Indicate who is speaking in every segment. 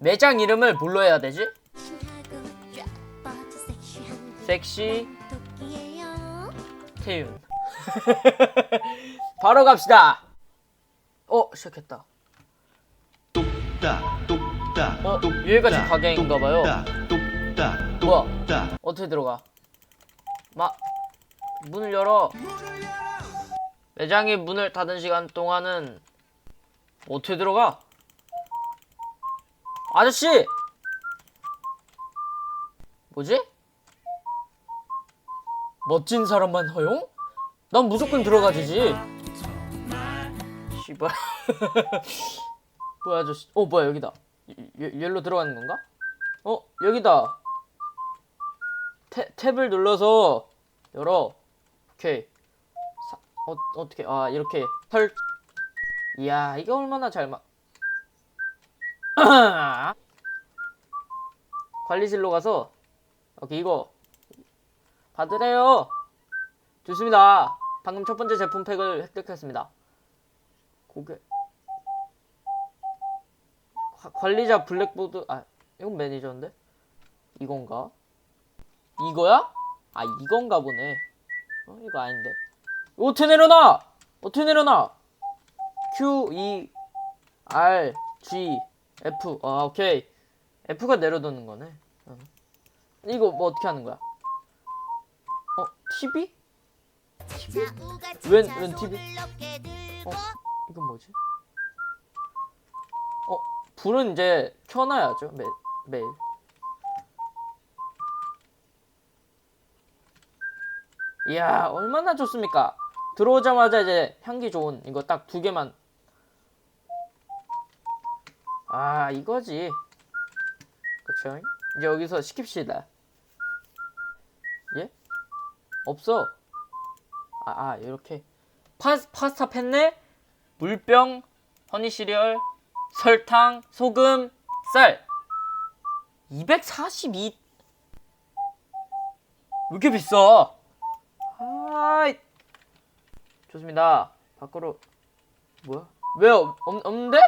Speaker 1: 매장 이름을 뭘로 해야 되지? 섹시 태윤. 바로 갑시다. 어 시작했다.
Speaker 2: 뚝딱 뚝딱
Speaker 1: 어, 여기가 지금 가게인가 봐요.
Speaker 2: 뚝딱 뚝딱
Speaker 1: 뭐야?
Speaker 2: 뚝딱
Speaker 1: 어떻게 들어가? 마 문을 열어. 매장이 문을 닫은 시간 동안은 어떻게 들어가? 아저씨! 뭐지? 멋진 사람만 허용? 난 무조건 들어가지지. 씨발. 뭐야 아저씨? 어 뭐야 여기다. 여, 열로 들어가는 건가? 어 여기다. 탭, 탭을 눌러서 열어. 오케이. 사, 어, 어떻게, 아, 이렇게. 설. 이야, 이게 얼마나 잘 막. 관리실로 가서, 오케이, 이거. 받으래요. 좋습니다. 방금 첫 번째 제품 팩을 획득했습니다. 과- 관리자 블랙보드, 아, 이건 매니저인데? 이건가? 이거야? 아 이건가 보네 어 이거 아닌데 어떻게 내려놔 어떻게 내려놔 Q E R G F. 아 오케이. F가 내려놓는 거네. 어. 이거 뭐 어떻게 하는 거야? 어 TV 웬- 웬 TV? 어 이건 뭐지? 어 불은 이제 켜놔야죠 매, 매일. 이야 얼마나 좋습니까? 들어오자마자 이제 향기 좋은 이거 딱 두 개만 아 이거지. 그쵸? 이제 여기서 시킵시다. 예? 없어. 아, 아 이렇게. 파, 파스타 펜네 물병 허니 시리얼 설탕 소금 쌀. 242 왜 이렇게 비싸? 아이. 좋습니다. 밖으로. 뭐야? 왜 없, 없, 없는데?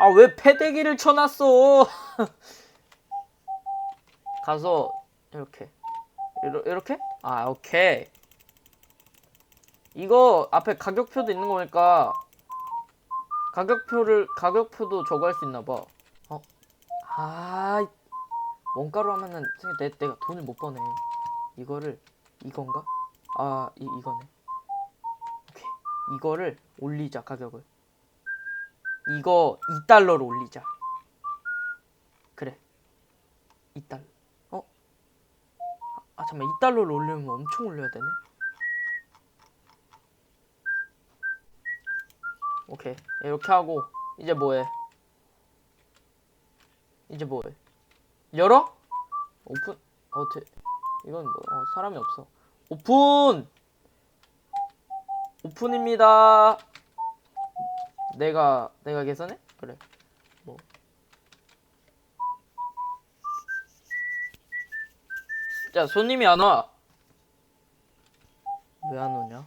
Speaker 1: 아 왜 패대기를 쳐놨어? 가서 이렇게 이러, 이렇게? 아 오케이. 이거 앞에 가격표도 있는 거니까 가격표를 가격표도 저거 할 수 있나 봐. 어? 아 원가로 하면은 내, 내가 돈을 못 버네. 이거를 이건가? 아, 이, 이거네. 오케이. 이거를 올리자, 가격을. 이거 2달러로 올리자. 그래. 2달러. 어? 아, 잠깐만. 2달러로 올리면 엄청 올려야 되네. 오케이. 이렇게 하고, 이제 뭐 해? 이제 뭐 해? 열어? 오픈? 어떻게? 이건 뭐 어, 사람이 없어. 오픈. 오픈입니다. 내가 내가 계산해? 그래. 뭐. 자 손님이 안 와. 왜 안 오냐?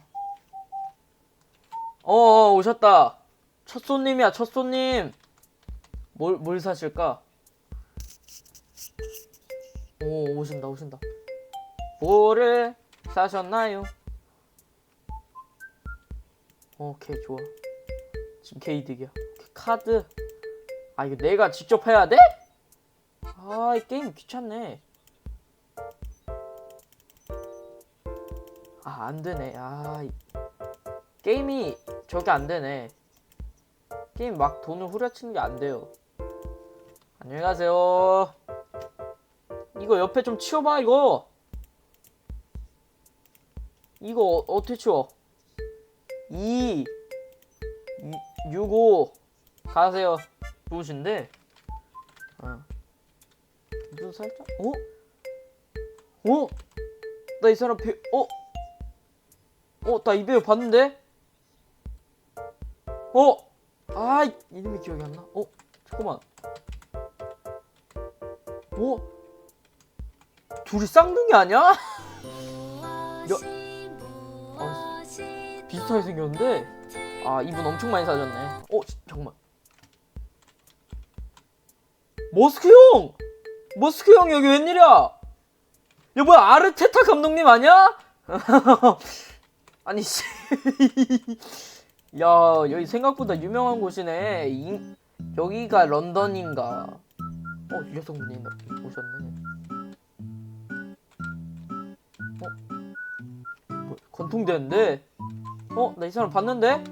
Speaker 1: 어, 어 오셨다. 첫 손님이야 첫 손님. 뭘 뭘 사실까? 오 오신다 오신다. 뭐를 사셨나요? 오케이 좋아 지금 개이득이야. 오케이, 카드. 아 이거 내가 직접 해야 돼? 아 이 게임 귀찮네. 아 안되네. 아 이- 게임이 저게 안되네. 게임 막 돈을 후려치는 게 안돼요. 안녕히 가세요. 이거 옆에 좀 치워봐 이거. 이거 어, 어떻게 치워? 2 6 5 가세요 좋으신데 어. 눈 살짝 어? 어? 나 이 사람 배 어? 어? 나 이 배우 봤는데? 어? 아 이름이 기억이 안 나? 어? 잠깐만 어? 둘이 쌍둥이 아니야? 아, 비슷하게 생겼는데 아 이분 엄청 많이 사셨네 어 씨, 잠깐만 머스크 형! 머스크 형 여기 웬일이야? 야 뭐야 아르테타 감독님 아니야? 아니 씨. 야 여기 생각보다 유명한 곳이네. 인- 여기가 런던인가? 어 여성분이 오셨네. 어? 뭐, 건통되는데? 어? 나 이 사람 봤는데?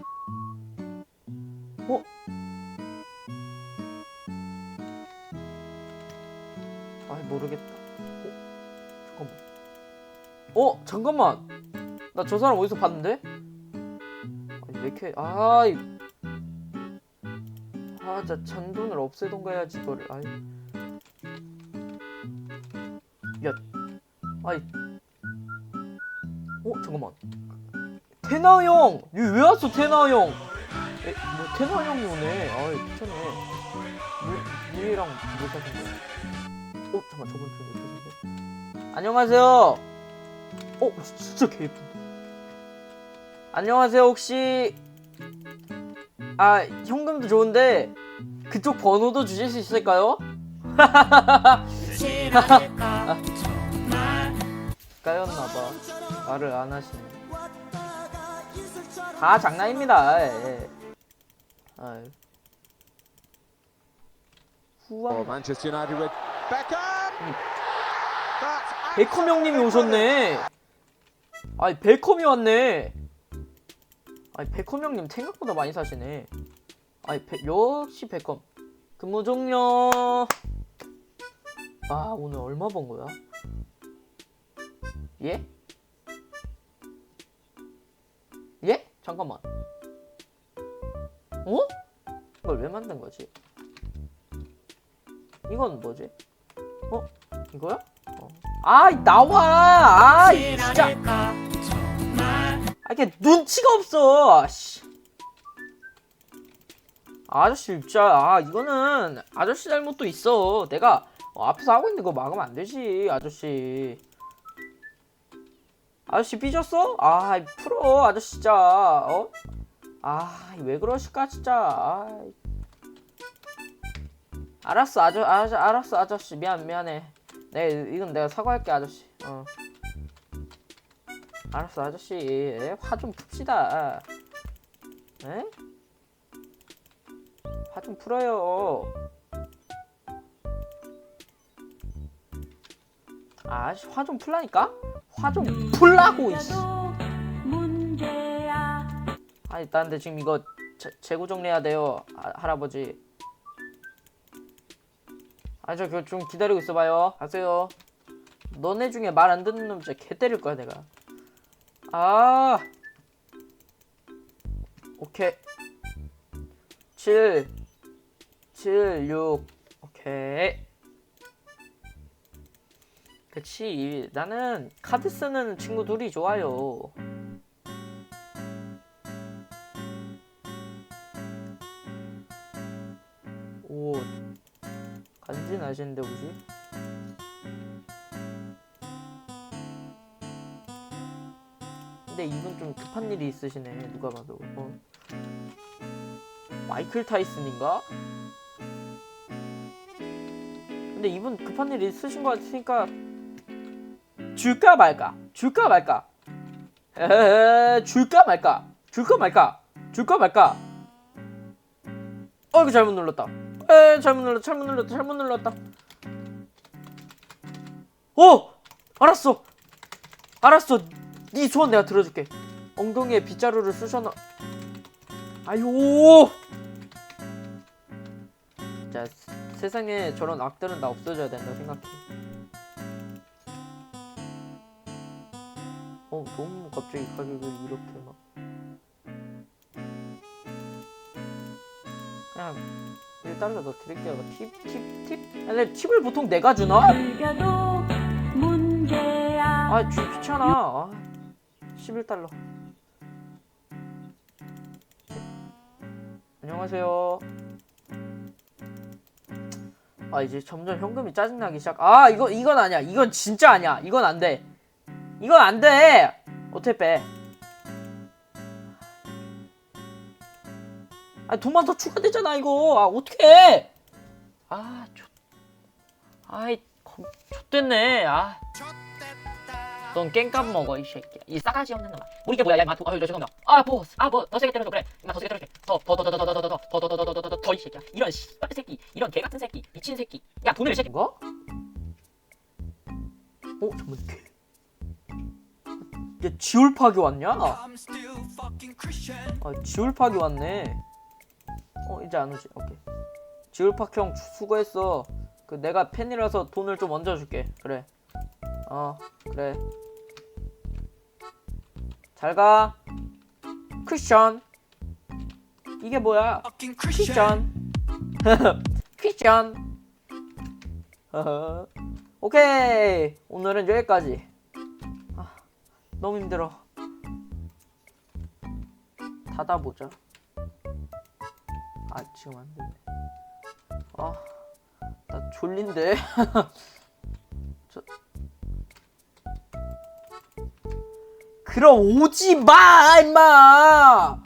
Speaker 1: 어? 잠깐만. 나 저 사람 어디서 봤는데? 아니 왜 이렇게 아이 아, 자 잔돈을 없애던가 해야지 이거를. 아이. 야, 아이. 어 잠깐만. 테나 형, 여기 왜 왔어 테나 형? 에, 뭐 테나 형이 오네. 아이 귀찮네. 무, 무이랑 뭐 사신 거야? 어 잠깐 저번 주에 못하신데. 안녕하세요. 어 진짜 개 예쁜데. 안녕하세요 혹시 아 현금도 좋은데 그쪽 번호도 주실 수 있을까요? 까였나봐 말을 안 하시네 다 장난입니다 예. 아유.
Speaker 3: Manchester United with Beckham.
Speaker 1: 베컴 형님이 오셨네. 아니 베컴이 왔네. 아니 베컴 형님 생각보다 많이 사시네. 아니 베, 역시 베컴. 근무 종료. 아 오늘 얼마 번 거야? 예? 예? 잠깐만. 어? 이걸 왜 만든 거지? 이건 뭐지? 어? 이거야? 어. 아이 나와. 아 진짜. 아 이게 눈치가 없어. 씨. 아저씨 진짜. 아 이거는 아저씨 잘못도 있어. 내가 어, 앞에서 하고 있는 거 막으면 안 되지 아저씨. 아저씨 삐졌어? 아이 풀어 아저씨 진짜. 어? 아왜 그러실까 진짜. 아이. 알았어 아저 아, 알았어 아저씨. 미안 미안해 네, 이건 내가 사과할게 아저씨. 어. 알았어 아저씨. 화 좀 풉시다. 에? 화 좀 풀어요. 아씨 화 좀 풀라니까? 화 좀 풀라고 이씨. 아니 나 근데 지금 이거 재, 재고 정리해야 돼요 아, 할아버지. 아저 그거 좀 기다리고 있어봐요. 가세요. 너네 중에 말 안 듣는 놈 진짜 개 때릴 거야 내가. 아. 오케이. 7 7 6 오케이. 그치 나는 카드 쓰는 친구들이 좋아요. 간지나시는데 혹시? 근데 이분 좀 급한 일이 있으시네 누가 봐도. 어. 마이클 타이슨인가? 근데 이분 급한 일이 있으신 것 같으니까 줄까 말까? 줄까 말까? 에 줄까 말까? 줄까 말까? 줄까 말까? 어이구 잘못 눌렀다 에 잘못 눌렀다 잘못 눌렀다 잘못 눌렀다. 어! 알았어. 알았어. 네 소원 내가 들어줄게. 엉덩이에 빗자루를 쑤셔넣 아유. 자 세- 세상에 저런 악들은 다 없어져야 된다 생각해. 어 너무 갑자기 가격을 이렇게 막 달러 더 드릴게요. 팁? 팁? 팁? 근데 팁을 보통 내가 주나? 아 주, 귀찮아. 아, 11달러. 안녕하세요. 아 이제 점점 현금이 짜증나기 시작. 아 이거 이건 아니야. 이건 진짜 아니야. 이건 안 돼. 이건 안 돼. 어떻게 빼 아, 돈만 더 추가되잖아, 이거. 아, 어떡해! 아, 저, 아이 검 X됐네 아. 넌 깽값 먹어 이 새끼야 이 싸가지 없는 놈아 우리 이게 뭐야 야 임마 도- 아유 저 죄송합니다 아 뭐 아 뭐 더 세게 때려줘 그래 임마 더 세게 때려줘 더더 더 더 더 더 더 더 더 더 더 더 더 더 이 새끼야 이런 씨발 새끼 이런 개 같은 새끼 미친 새끼 야 돈을 이 새끼 뭐? 어 잠깐만 야 지울 파기 왔냐? 아 지울 파기 왔네 어 이제 안 오지 오케이. 지울팍 형 수고했어. 그 내가 팬이라서 돈을 좀 얹어줄게. 그래. 어 그래. 잘 가. 쿠션. 이게 뭐야? 쿠션. 쿠션. 오케이. 오늘은 여기까지. 아, 너무 힘들어. 닫아보자 아 지금 안 되네. 아나 졸린데. 저 그럼 오지 마 임마